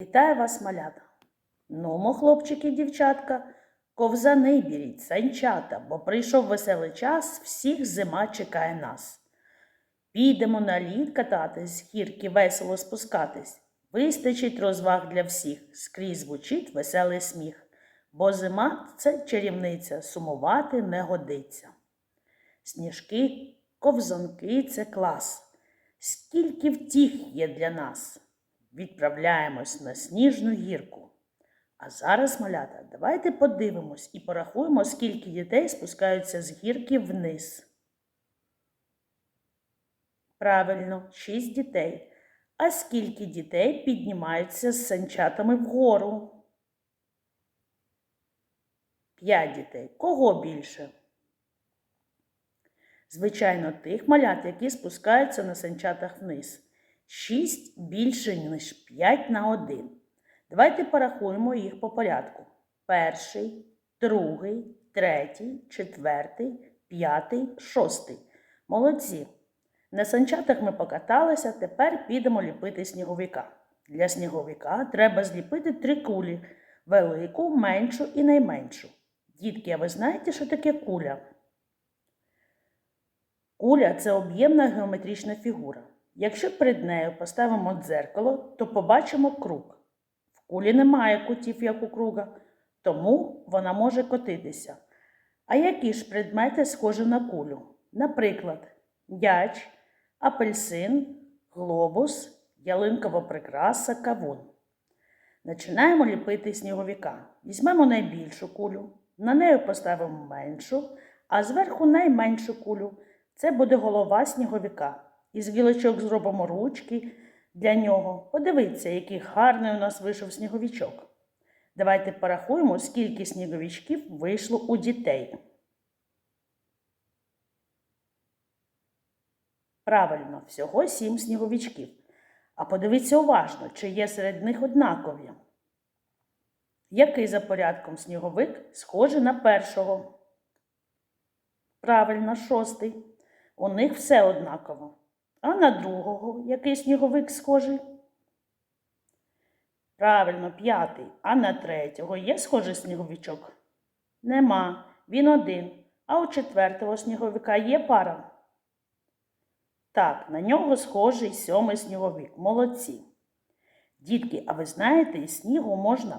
Вітаю вас, малята. Нумо, хлопчики і дівчатка, ковзани беріть, санчата, бо прийшов веселий час, всіх зима чекає нас. Підемо на лід кататись, гірки весело спускатись. Вистачить розваг для всіх, скрізь звучить веселий сміх. Бо зима це чарівниця, сумувати не годиться. Сніжки, ковзанки це клас. Скільки втіх є для нас. Відправляємось на сніжну гірку. А зараз, малята, давайте подивимось і порахуємо, скільки дітей спускаються з гірки вниз. Правильно, шість дітей. А скільки дітей піднімаються з санчатами вгору? П'ять дітей. Кого більше? Звичайно, тих малят, які спускаються на санчатах вниз. Шість більше, ніж п'ять на один. Давайте порахуємо їх по порядку. Перший, другий, третій, четвертий, п'ятий, шостий. Молодці. На санчатах ми покаталися, тепер підемо ліпити сніговика. Для сніговика треба зліпити три кулі велику, меншу і найменшу. Дітки, а ви знаєте, що таке куля? Куля це об'ємна геометрична фігура. Якщо перед нею поставимо дзеркало, то побачимо круг. В кулі немає кутів, як у круга, тому вона може котитися. А які ж предмети схожі на кулю? Наприклад, м'яч, апельсин, глобус, ялинкова прикраса, кавун. Починаємо ліпити сніговіка. Візьмемо найбільшу кулю, на нею поставимо меншу, а зверху найменшу кулю. Це буде голова сніговіка. Із гілочок зробимо ручки для нього. Подивіться, який гарний у нас вийшов сніговічок. Давайте порахуємо, скільки сніговичків вийшло у дітей. Правильно, всього сім сніговичків. А подивіться уважно, чи є серед них однакові. Який за порядком сніговик схожий на першого? Правильно, шостий. У них все однаково. А на другого який сніговик схожий? Правильно, п'ятий. А на третього є схожий сніговичок? Нема. Він один. А у четвертого сніговика є пара? Так, на нього схожий сьомий сніговик. Молодці. Дітки, а ви знаєте, із снігу можна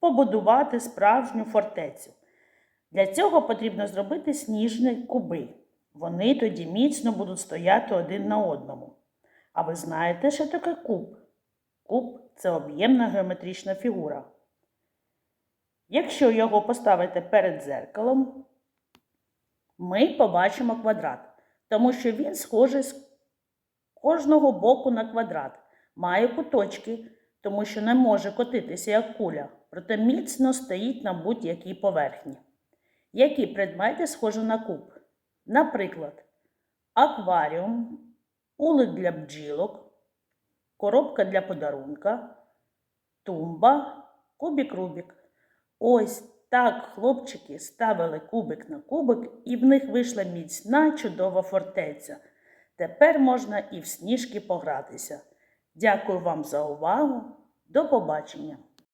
побудувати справжню фортецю. Для цього потрібно зробити сніжні куби. Вони тоді міцно будуть стояти один на одному. А ви знаєте, що таке куб? Куб це об'ємна геометрична фігура. Якщо його поставити перед дзеркалом, ми побачимо квадрат, тому що він схожий з кожного боку на квадрат, має куточки, тому що не може котитися як куля, проте міцно стоїть на будь-якій поверхні. Які предмети схожі на куб? Наприклад, акваріум, улик для бджілок, коробка для подарунка, тумба, кубік Рубік. Ось так хлопчики ставили кубик на кубик, і в них вийшла міцна чудова фортеця. Тепер можна і в сніжки погратися. Дякую вам за увагу. До побачення!